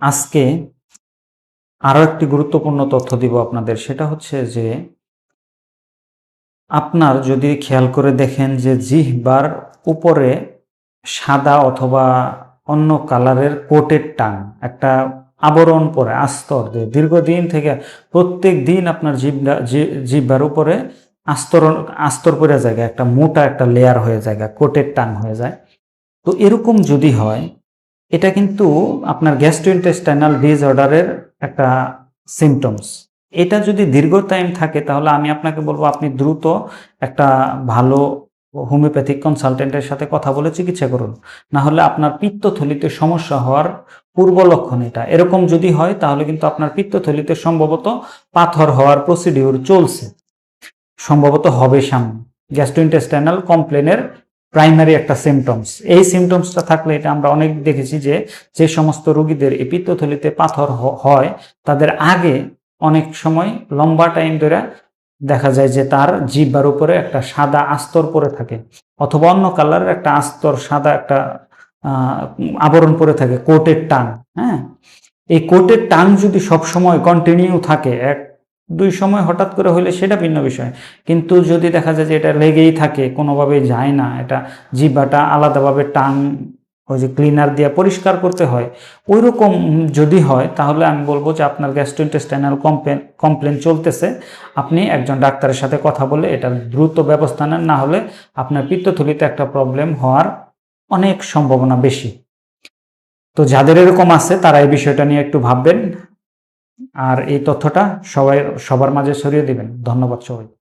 আজকে আরও একটি গুরুত্বপূর্ণ তথ্য দিব আপনাদের, সেটা হচ্ছে যে আপনার যদি খেয়াল করে দেখেন যে জিহ্বার উপরে সাদা অথবা অন্য কালারের কোটের টান, একটা আবরণ পরে, আস্তর, যে দীর্ঘদিন থেকে প্রত্যেক দিন আপনার জিভটা জিহ্বার উপরে আস্তরণ, আস্তর পড়ে জায়গা একটা মোটা একটা লেয়ার হয়ে যায়, কোটের টান হয়ে যায়। তো এরকম যদি হয় এটা কিন্তু আপনার গ্যাস্ট্রোইন্টেস্টাইনাল ডিসঅর্ডারের একটা সিমটমস এটা যদি দীর্ঘ টাইম থাকে, তাহলে আমি আপনাকে বলব আপনি দ্রুত একটা ভালো হোমিওপ্যাথিক কনসালটেন্টের সাথে কথা বলে চিকিৎসা করুন। না হলে আপনার পিত্তথলিতে সমস্যা হওয়ার পূর্ব লক্ষণ এটা। এরকম যদি হয়, তাহলে কিন্তু আপনার পিত্তথলিতে সম্ভবত পাথর হওয়ার প্রসিডিউর চলছে। সম্ভবত হবে সামনে। গ্যাস্ট্রোইন্টেস্টাইনাল কমপ্লেনের প্রাইমারি একটা সিমটমস এই সিমটমসটা থাকলে এটা আমরা অনেক দেখেছি যে যে সমস্ত রোগীদের এই পিত্তথলিতে পাথর হয়, তাদের আগে অনেক সময় লম্বা টাইম ধরে দেখা যায় যে তার জিব্বার উপরে একটা সাদা আস্তর পরে থাকে, অথবা অন্য কালারের একটা আস্তর, সাদা একটা আবরণ পরে থাকে কোটের টান হ্যাঁ? এই কোটের টান যদি সব সময় কন্টিনিউ থাকে, এক দুই সময় হঠাৎ করে হইলে সেটা ভিন্ন বিষয়। কিন্তু যদি দেখা যায় যে এটা লেগেই থাকে, কোনোভাবে যায় না, এটা জিব্বাটা আলাদাভাবে টান, ওই যে ক্লিনার দিয়ে পরিষ্কার করতে হয় ওই রকম যদি হয়, তাহলে আমি বলব যে আপনার গ্যাস্ট্রোইন্টেস্টাইনাল কমপ্লেন কমপ্লেন চলতেছে। আপনি একজন ডাক্তারের সাথে কথা বলে এটা দ্রুত ব্যবস্থা নেন, না হলে আপনার পিত্তথলিতে একটা প্রবলেম হওয়ার অনেক সম্ভাবনা বেশি। তো যাদের এরকম আছে, তারা এই বিষয়টা নিয়ে একটু ভাববেন। আর এই তথ্যটা সবাই সবার মাঝে ছড়িয়ে দিবেন। ধন্যবাদ সবাই